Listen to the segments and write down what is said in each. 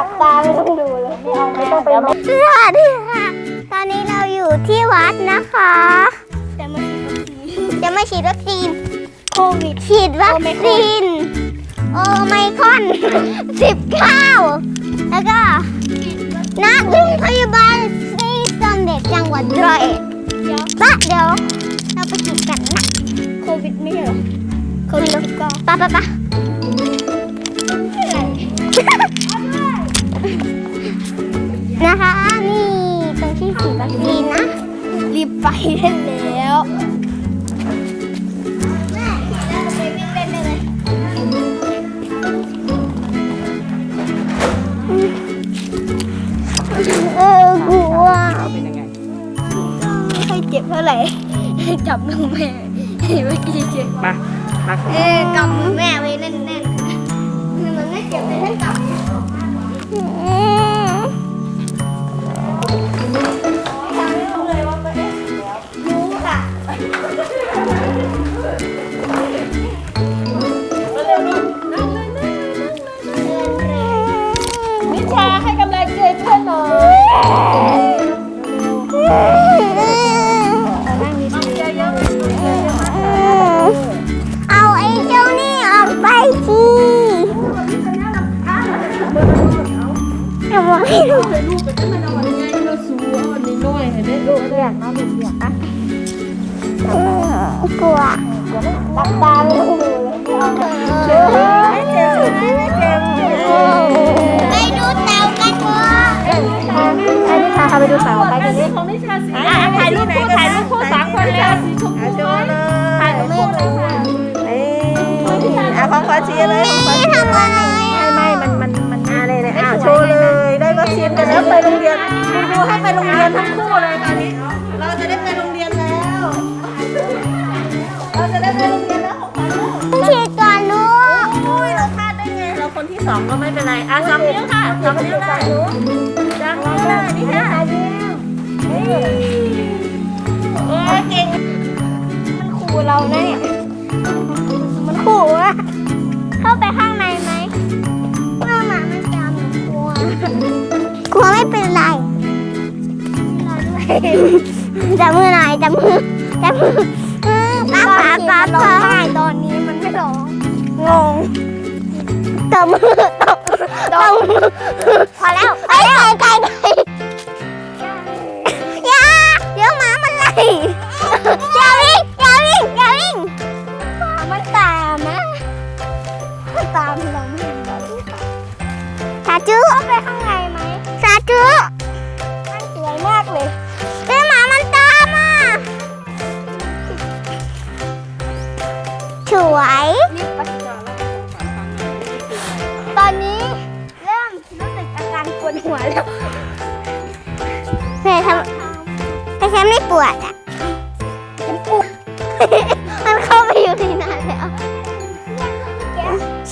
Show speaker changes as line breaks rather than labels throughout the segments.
ลับตาไม่ต้องดูเลยไม่เอาไม่ต้องไปมอง
สวัสดีค่ะ ตอนนี้เราอยู่ที่วัดนะคะ
จะมาฉีดวัคซีน
จะมาฉีดวัคซีน
โควิด
ฉีดวัคซีน โอไมครอนสิบเก้าแล้วก็ณโรงพยาบาลศรีสมเด็จจังหวัดร้อยเอ็ด
เดี๋ยว
ปะเดี๋ยว เราไปฉีดกันนะ
โควิดไม่ใช่เหรอ โควิดสิบเก้า
ปะปะปะ นะคะ นี่ตรงที่ฉีดวัคซีนนะ
รีบไปได้แล้วแม่เราไปวิ่งเล่นได้เลย
เออกลัว
เป็นยังไง
ไม่ค่อยเจ็บเท่าไหร่จับมือแม่เมื่อกี้เจ็บ
มามา
เออกำมือแม่ไว้แน่นๆมันไม่เจ็บเลยให้กำ
อ้นิ
ชาพาไปดูเต่าไปทีนี้
ของนิชาสีถ่ายรูปคู่ถ่ายรูปคู่สามคนแล้วสีชมพูถ่ายรูปคู่เลยค่ะ
อะของขอชี้เลยของขอ
นี่
ชี้
ทำอะไร
ไม่ไม่มันมันมัน
อะเลยเลยอะโชว์เลยได้วัคซีนกันแล้วไปโรงเรียนคุณครูให้ไปโรงเรียนทั้งคู่เลยตอนนี้ สองก็ไม่เป็นไร อะสองนิ้วค่ะสองนิ้วได้สองนิ้วได้นี่ค่ะโอ้ยเก่ง
มันขู่เรานะเนี่ย มันขู่อะเข้าไปข้างในไหมเมื่อหมามันจามหนูกลัว กลัวไม่เป็นไรจับมือหน่อยจับมือจับมือป๊าป๊าป๊าป๊า
ตอนนี้มันไม่ร้อง
งง ตบมือตบตบมือพอแล้วไอ้ไก่ไก่ไก่อย่าเดี๋ยวหมามันไล่อย่าวิ่งอย่าวิ่งอย่าวิ่ง
มันตามนะมันตามเราไม่เห็นเรา
สาจุเข้าไปข้างในไหมสาจุ
มันสวยมากเลย
เดี๋ยวหมามันตามอะสวย
วดหัวแล้ว
แม่ทำแต่ฉันไม่ปวดอะ
ฉันปวด
มันเข้าไปอยู่ในนั้นแล้ว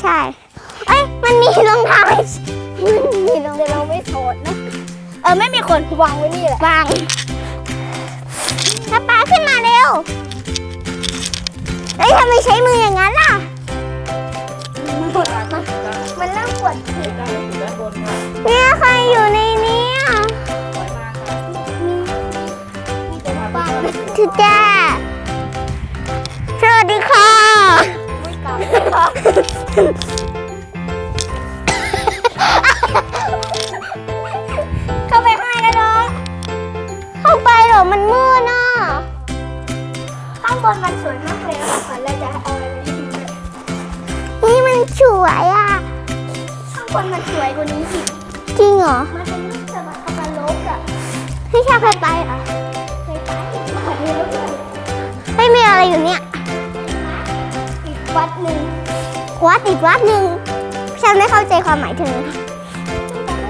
ใช่ เอ้ยมันมีรองเท้าให้มันมีรอง
แต่เราไม่โสดนะเออไม่มีคนวางไว้นี่แหละ
วางถ้าปาขึ้นมาเร็วเอ้ยทำไมใช้มืออย่างนั้นล่ะ
มั นปวดมันมันเริ่มปวดหัว
เนี่ยใครอยู่ในนี้อะ
มีแต่บ้าน
ทุกแจ้สวัสดีค่ะ
ไม่กลับเลยค่ะ
เข้าไปข้างในกันน้องเข้าไปเหรอมันมืดน่ะ
ข้างบนมันสวยมากเลยค่ะเราจะเอาอะไร
สวยอะ
ข้างบนมันสวยกว่านี้อีก
จริงเหรอ
มันเป็นรูปสมัครกโลกอะ
พี่ชาเคยไปเหรอ
เคยไปมหาวิทยาลัย
ไม่มีอะไรอยู่เนี่ย
อีกวัดหนึ่ง
วัดอีกวัดหนึ่งฉันไม่เข้าใจความหมายเธอ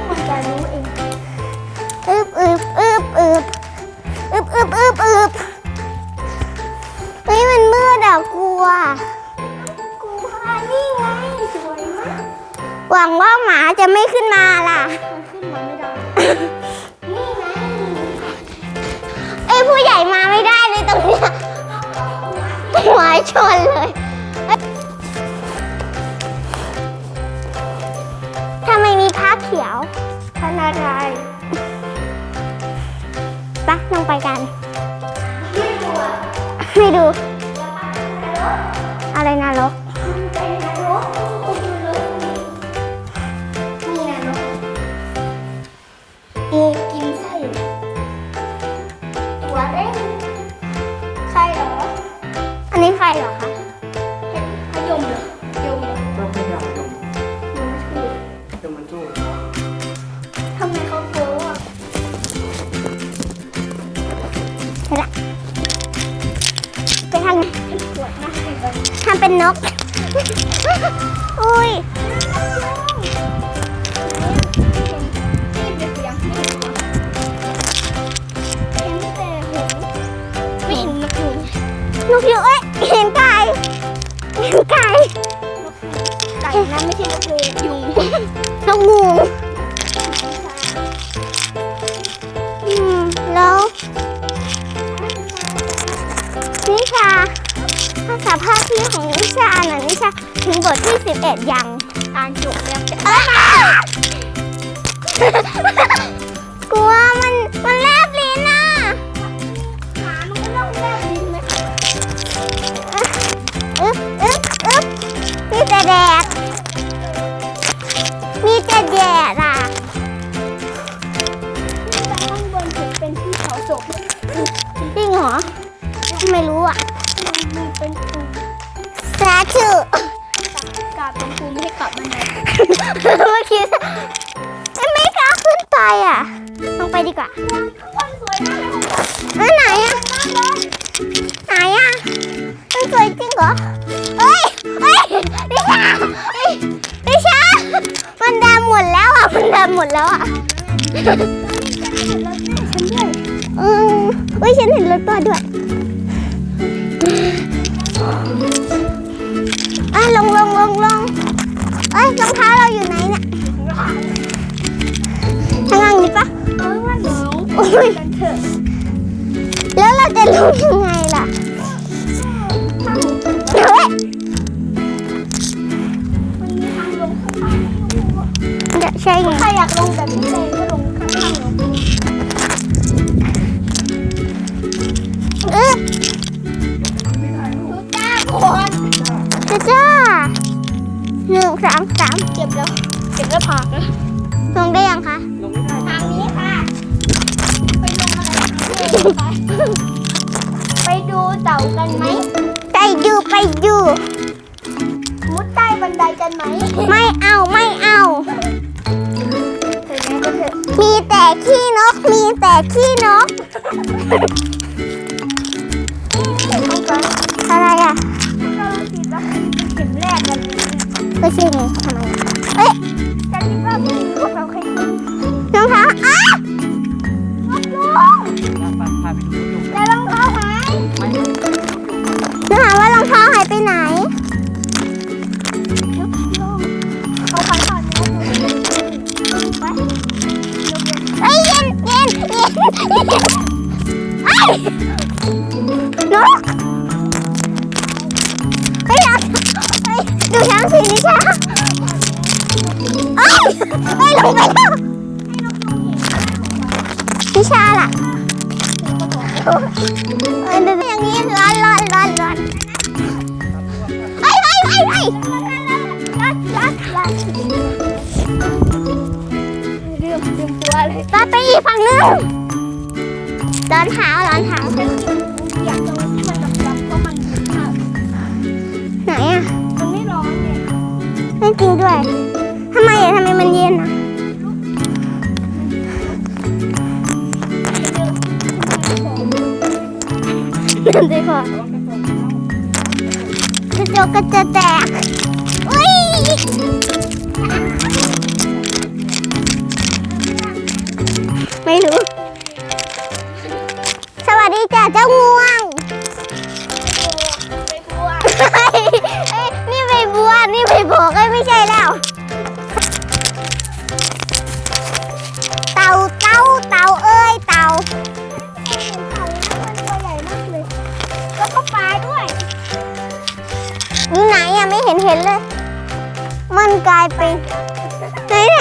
มันจะรู้เอง
อึบอึบอึบอึบอึบอึบอึบ วั
งว่า
หมาจะไม่ขึ้นมาล่ะ
มันขึ้นมาไม่ได้ นี่ไง
เอ้ยผู้ใหญ่มาไม่ได้เลยตรงนี้ยหัวชนเลยทำไมมีผ้าเขียวพนารไยปะลงไปกัน ไม่ดู อะไรนรก ก็จยัง หมดแล้วอะฉันเห็นรถแม่ฉันด้วยเออเฮ้ยฉันเห็นรถปอด้วยอะลงลงลงลงเอ้ยรองเท้าเราอยู่ไหนเนี่ยทางล่างนี้ปะโอ้ยแล้วเราจะลงยังไง ดูเต่ากันไหม ไปดูไปดู มุดใต้บันไดกันไหมไม่เอาไม่เอามีแต่ขี้นก มีแต่ขี้นกอะไรอะ เราฉีดวัคซีนเข็มแรกกันเลย ก็ชื่ไงทำไมเอ้ย พิชาล่ะอย่างนี้ร้อนร้อนร้อนร้อนไอ้ไอ้ไอ้ไอ้ร้อนร้อนร้อนเรื่องเรื่องตัวเลยตาไปอีกฝั่งนึงร้อนเท้าร้อนเท้าอยากจะมันจับก็มันไหนอะมันไม่ร้อนเลยไม่จริงด้วยทำไมอะทำไมมันเย็นอะ จุ่ดีกว่าจะจกก็จะแตกอุ้ยไม่รู้ สวัสดีจ้าเจ้าง่วงายไป็นไหนไหน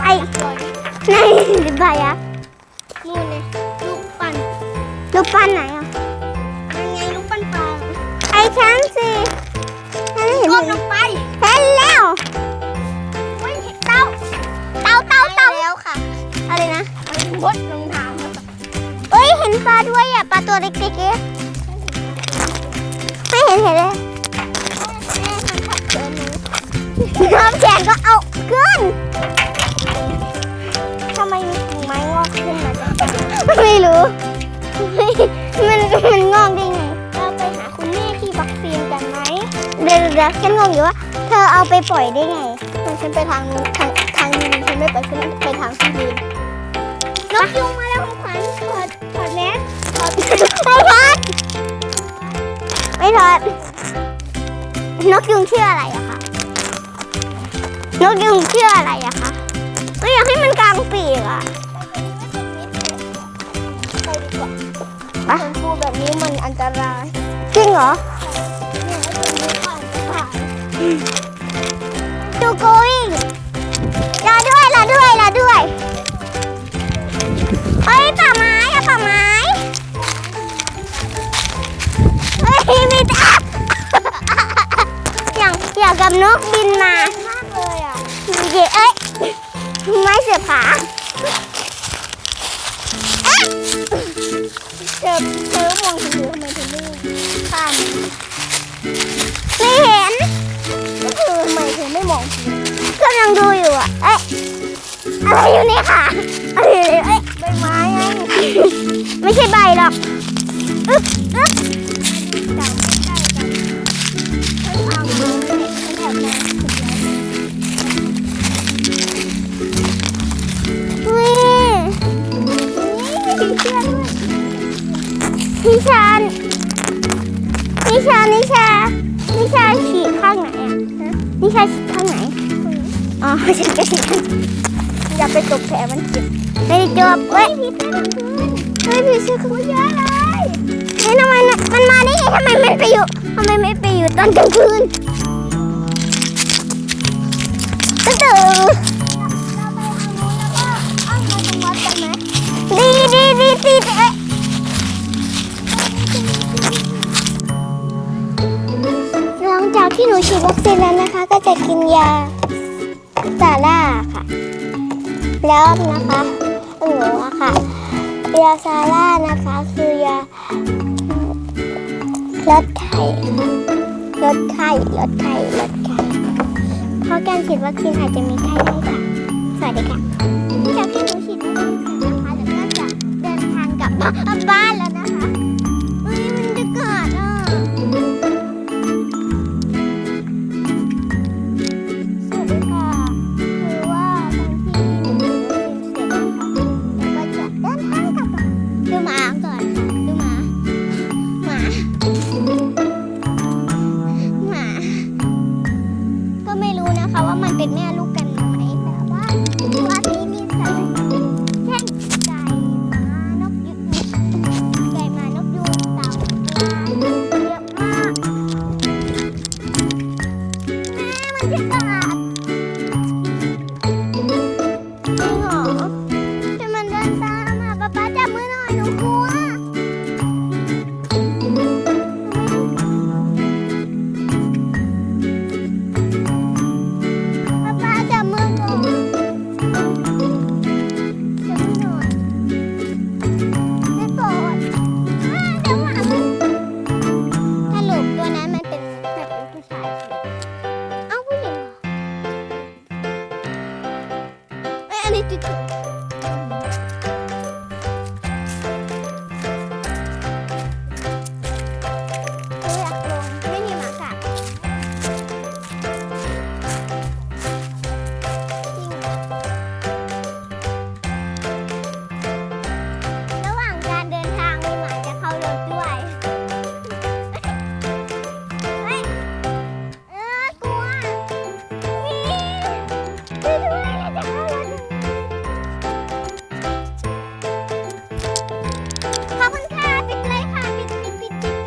ไอไหนไปอะนู่นเลยลูกปั้นลูกปั้นไหนอะมันไงลูกปั้นปลาไอช้างสิฉันเห็นก้มลงไปเห็นแล้วไม่เห็นเต่าเต่าเต่าเต่าแล้วค่ะอะไรนะมันมดลงน้ำเอ้ยเห็นปลาด้วยอะปลาตัวเล็กๆไม่เห็นเห็นเลย น้ำแข็งก็เอาขึ้นทำไมมีกิ่งไม้งอกขึ้นมาจากไม่รู้ มันมันงอกได้ไง เราไปหาคุณแม่ที่วัคซีนกันไหมเดี๋ยวเดี๋ยวฉันงงอยู่ว่า เธอเอาไปปล่อยได้ไงฉันไปทางนู้นทางทางนี้ฉันไม่ไปฉันไปทางที่ยืนนกยุงมาแล้วของขวัญถอดถอดแมสถอดไม่ถอดไม่ถอดนกยุงชื่ออะไรอะคะ นกยุงชื่ออะไรอะคะไม่อยากให้มันกลางปีกอะไปดีกว่าปะพูแบบนี้มันอันตรายจริงเหรอดูโกวิ่งรอด้วยรอด้วยรอด้วยเฮ้ยป่าไม้อะป่าไม้เฮ้ยมีตาอย่างอย่างกับนกบินมามากเลยอะ เดี๋เอ้ยไม่เสียบขาเอ๊ะเธอเธอมองฉันอยู่ทำไมเธอไม่ข้ามไม่เห็นก็คือทำไมเธอไม่มองฉันกำลังดูอยู่อะเอ๊ะอะไรอยู่ในขาอะไรอยู่ในเอ๊ะใบไม้ไงไม่ใช่ใบหรอกอึ๊บอึ๊บ เสื้อด้วยนิชานนิชานิชานิชาฉีกข้างไหนอะนิชาฉีกข้างไหน อ๋อฉันก็ฉีกข้างอย่าไปตบแผลมันเจ็บไม่ได้จบเว้ยเฮ้ยผีเสื้อกลางคืนเยอะเลยเฮ้ยทำไมน่ะมันมาได้ไงทำไมมันไปอยู่ทำไมไม่ไปอยู่ตอนกลางคืนตื่น วัคซีนแล้วนะคะ ก็จะกินยาซาร่าค่ะ แล้วนะคะหนูอะค่ะ ยาซาร่านะคะคือยาลดไข้ลดไข้ลดไข้ลดไข้เพราะการฉีดวัคซีนอาจจะมีไข้ได้ค่ะ สวัสดีค่ะ a